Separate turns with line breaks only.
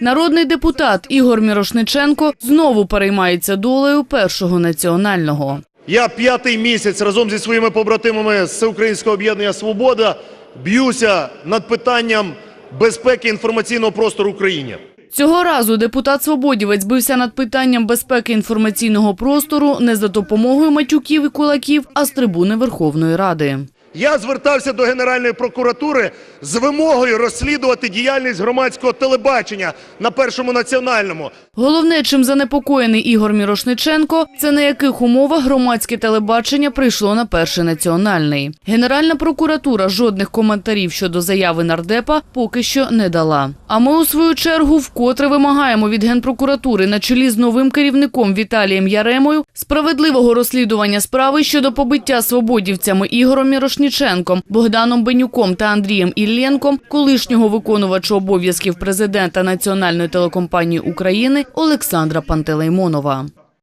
Народний депутат Ігор Мірошниченко знову переймається долею першого національного.
Я п'ятий місяць разом зі своїми побратимами з Всеукраїнського об'єднання Свобода б'юся над питанням безпеки інформаційного простору в Україні.
Цього разу депутат Свободівець бився над питанням безпеки інформаційного простору не за допомогою матюків і кулаків, а з трибуни Верховної Ради.
Я звертався до Генеральної прокуратури з вимогою розслідувати діяльність громадського телебачення на першому національному.
Головне, чим занепокоєний Ігор Мірошниченко, це на яких умовах громадське телебачення прийшло на перший національний. Генеральна прокуратура жодних коментарів щодо заяви нардепа поки що не дала. А ми у свою чергу вкотре вимагаємо від генпрокуратури на чолі з новим керівником Віталієм Яремою справедливого розслідування справи щодо побиття свободівцями Ігорем Мірошниченком, Богданом Бенюком та Андрієм Ілленком, колишнього виконувача обов'язків президента Національної телекомпанії України Олександра Пантелеймонова.